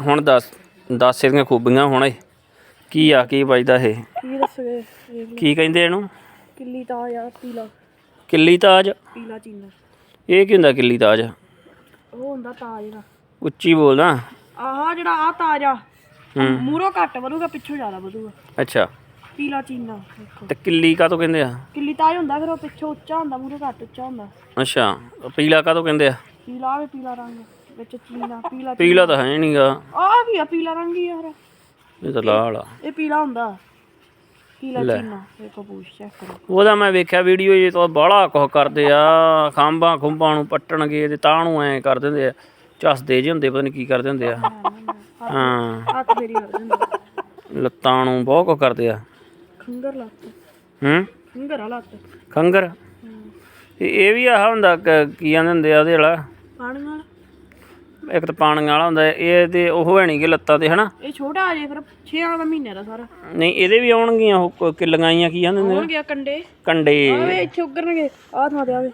ਹੁਣ ਦੱਸ ਦੱਸ ਇਹਦੀਆਂ ਖੂਬੀਆਂ ਹੁਣ ਇਹ। ਕੀ ਆ ਕੀ ਵੱਜਦਾ ਇਹ? ਕੀ ਦੱਸਗੇ? ਇਹ ਕੀ ਕਹਿੰਦੇ ਇਹਨੂੰ? ਕਿੱਲੀ ਤਾਂ ਯਾਰ ਪੀਲਾ। ਕਿੱਲੀ ਤਾਜ? ਪੀਲਾ ਚੀਨਾ। ਇਹ ਕੀ ਹੁੰਦਾ ਕਿੱਲੀ ਤਾਜ? ਉਹ ਹੁੰਦਾ ਤਾਜ ਦਾ। ਉੱਚੀ ਬੋਲਦਾ। ਆਹ ਜਿਹੜਾ ਆ ਤਾਜ ਆ ਹੂੰ। ਮੂਰੋਂ ਘੱਟ ਵਧੂਗਾ ਪਿੱਛੋਂ ਜ਼ਿਆਦਾ ਵਧੂਗਾ। ਅੱਛਾ। ਪੀਲਾ ਚੀਨਾ ਦੇਖੋ। ਤੇ ਕਿੱਲੀ ਕਾਹਤੋਂ ਕਹਿੰਦੇ ਆ? ਕਿੱਲੀ ਤਾਜ ਹੁੰਦਾ ਫਿਰ ਉਹ ਪਿੱਛੋਂ ਉੱਚਾ ਹੁੰਦਾ ਮੂਰੋਂ ਘੱਟ ਉੱਚਾ ਹੁੰਦਾ। ਅੱਛਾ। ਪੀਲਾ ਕਾਹਤੋਂ ਕਹਿੰਦੇ ਆ? ਪੀਲਾ ਵੀ ਪੀਲਾ ਰੰਗ। ਵਿੱਚ ਚੀਨਾ ਪੀਲਾ ਪੀਲਾ ਤਾਂ ਹੈ ਨਹੀਂਗਾ ਆ ਵੀ ਆ ਪੀਲਾ ਰੰਗ ਹੀ ਯਾਰ। ਇਹ ਤਾਂ ਲਾਲ ਆ। ਇਹ ਪੀਲਾ ਹੁੰਦਾ। ਪੀਲਾ। ਚੀਨਾ। ਦੇਖੋ ਪੂਛ ਚੈੱਕ ਕਰੋ। ਉਹਦਾ ਮੈਂ ਵੇਖਿਆ ਵੀਡੀਓ ਜੇ ਤੋਂ ਬਾਹਲਾ ਕੁਝ ਕਰਦੇ ਆ। ਖਾਂਬਾਂ ਖੁੰਬਾਂ ਨੂੰ ਪੱਟਣਗੇ ਤੇ ਤਾਂ ਨੂੰ ਐ ਕਰ ਦਿੰਦੇ ਆ। ਝੱਸਦੇ ਜੇ ਹੁੰਦੇ ਪਤਾ ਨਹੀਂ ਕੀ ਕਰਦੇ ਹੁੰਦੇ ਆ। ਹਾਂ। ਹੱਥ ਲੱਤਾਂ ਨੂੰ ਬਹੁਤ ਕੁਝ ਕਰਦੇ ਆ। ਖੰਗਰ ਲੱਤ। ਹੂੰ? ਖੰਗਰ ਆ ਲੱਤ। ਖੰਗਰ? ਇਹ ਵੀ ਆਹ ਹੁੰਦਾ ਕ- ਕਹਿੰਦੇ ਹੁੰਦੇ ਆ ਉਹਦੇ ਵਾਲਾ? ਪਾਣੀ ਇੱਕ ਤਾਂ ਪਾਣੀਆਂ ਵਾਲਾ ਹੁੰਦਾ ਇਹ ਤੇ ਉਹ ਹੈ ਨੀ ਗੇ ਲੱਤਾਂ ਤੇ ਹਨਾ? ਇਹ ਛੋਟਾ ਆ ਜੇ ਫਿਰ 6 ਦਾ ਮਹੀਨੇ ਦਾ ਸਾਰਾ। ਨਹੀਂ ਇਹਦੇ ਵੀ ਆਉਣਗੀਆਂ ਉਹ ਕ- ਕਿੱਲੀਆਂ ਜਿਹੀਆਂ ਕੀ ਹੁੰਦੇ ਆ? ਹੋਣਗੇ ਕੰਡੇ। ਕੰਡੇ। ਆਵੇ ਇੱਥੇ ਉੱਗਣਗੇ ਆਹ ਥਾਂ ਤੇ ਆਵੇ।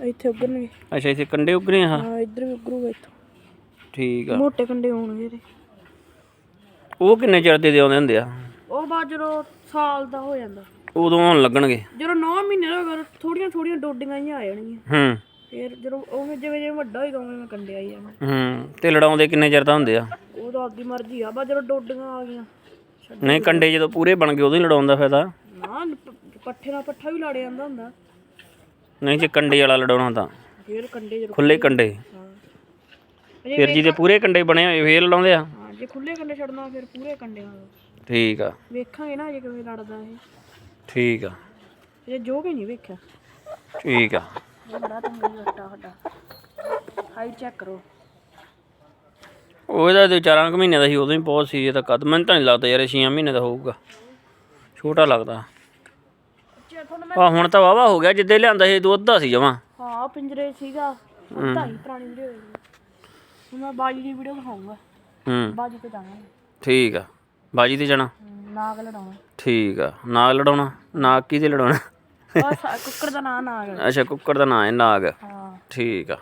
ਇੱਥੇ ਉੱਗਣਗੇ ਅੱਛਾ ਇੱਥੇ ਕੰਡੇ ਉੱਗਰੇ ਆ? ਹਾਂ ਇੱਧਰ ਵੀ ਉੱਗਰੂਗਾ ਇੱਥੋਂ। ਠੀਕ ਆ। ਮੋਟੇ ਕੰਡੇ ਹੋਣਗੇ ਇਹਦੇ। ਉਹ ਕਿੰਨੇ ਚਿਰ ਦੇ ਦੇ ਆਉਂਦੇ ਹੁੰਦੇ ਆ? ਉਹ ਬਾਅਦ ਜਦੋਂ ਸਾਲ ਦਾ ਹੋ ਜਾਂਦਾ। ਉਦੋਂ ਆਉਣ ਲੱਗਣਗੇ। ਜਦੋਂ 9 ਮਹੀਨੇ ਦਾ ਹੋਗਾ ਥੋੜੀਆਂ ਥੋੜੀਆਂ ਡੋਡੀਆਂ ਹੀ ਆ ਜਾਣਗੀਆਂ। ਹੂੰ। ਫਿਰ ਜਦੋਂ ਉਹ ਜਿਵੇਂ ਜਿਵੇਂ ਵੱਡਾ ਹੋਏਗਾ ਉਵੇਂ ਉਵੇਂ ਕੰਡੇ ਆਈ ਜਾਣਾ ਹੂੰ ਤੇ ਲੜਾਉਂਦੇ ਕਿੰਨੇ ਚਿਰ ਦਾ ਹੁੰਦੇ ਆ? ਉਹ ਤਾਂ ਆਪਦੀ ਮਰਜ਼ੀ ਆ ਬਾ ਜਦੋਂ ਡੋਡੀਆਂ ਆ ਗਈਆਂ ਛੱਡ- ਨਹੀਂ ਕੰਡੇ ਜਦੋਂ ਪੂਰੇ ਬਣ ਗਏ ਉਦੋਂ ਹੀ ਲੜਾਉਂਦਾ ਫਾਇਦਾ ਨਾ ਪ- ਪੱਠੇ ਨਾਲ ਪੱਠਾ ਵੀ ਲਾੜੇ ਜਾਂਦਾ ਹੁੰਦਾ। ਨਹੀਂ ਜੇ ਕੰਡੇ ਵਾਲਾ ਲੜਾਉਣਾ ਤਾਂ। ਫਿਰ ਕੰਡੇ ਜਦੋਂ ਖੁੱਲੇ ਕੰਡੇ। ਹਾਂ। ਫਿਰ ਜਿਹਦੇ ਪੂਰੇ ਕੰਡੇ ਬਣੇ ਹੋਏ ਫੇਰ ਲੜਾਉਂਦੇ ਆ? ਹਾਂ ਜੇ ਖੁੱਲੇ ਕੰਡੇ ਛੱਡਣਾ ਫਿਰ ਪੂਰੇ ਕੰਡੇ ਨਾਲ। ਠੀਕ ਆ। ਵੇਖਾਂਗੇ ਨਾ ਜੇ ਕਿਵੇਂ ਲੜਦਾ ਇਹ। ਠੀਕ ਆ। ਜੇ ਜੋ ਕੇ ਨਹੀਂ ਵੇਖਿਆ। ਠੀਕ ਆ। ਬੜਾ ਤੰਗੀ ਵੱਡਾ ਵੱਡਾ। ਹਾਈਟ ਚੈੱਕ ਕਰੋ। ਉਹਦਾ ਤੇ ਚਾਰਾਂ ਕੁ ਮਹੀਨੇ ਦਾ ਸੀ ਉਦੋਂ ਹੀ ਬਹੁਤ ਸੀ ਇਹ ਤਾਂ ਕਦ। ਮੈਨੂੰ ਤਾਂ ਨਹੀਂ ਲੱਗਦਾ ਯਾਰ 6 ਮਹੀਨੇ ਦਾ ਹੋਊਗਾ। ਛੋਟਾ ਲੱਗਦਾ। ਆ ਹੁਣ ਤਾਂ ਵਾਵਾ ਹੋ ਗਿਆ ਜਿੱਦੇ ਲਿਆਂਦਾ ਸੀ ਦੁੱਧ ਦਾ ਸੀ ਜਮਾ। ਹਾਂ ਪਿੰਜਰੇ ਸੀਗਾ। ਪਤਾ ਹੀ। ਪੁਰਾਣੀ ਵੀਡੀਓ ਹੁਣ ਮੈਂ ਬਾਜੀ ਦੀ ਵੀਡੀਓ ਦਿਖਾਉਂਗਾ ਹੂੰ। ਬਾਜੀ ਤੇ ਜਾਣਾ। ਠੀਕ ਆ। ਬਾਜੀ ਤੇ ਜਾਣਾ। ਨਾਗ ਲੜਾਉਣਾ। ਠੀਕ ਆ। ਨਾਗ ਲੜਾਉਣਾ। ਨਾਗ ਕਿਹਦੇ ਲੜਾਉਣਾ? ਬਸ ਕੁੱਕਰ ਦਾ ਨਾਂ ਨਾਗ। ਹੈ। ਅੱਛਾ ਕੁੱਕੜ ਦਾ ਨਾਂ ਹੈ ਨਾਗ। ਹਾਂ। ਠੀਕ ਆ।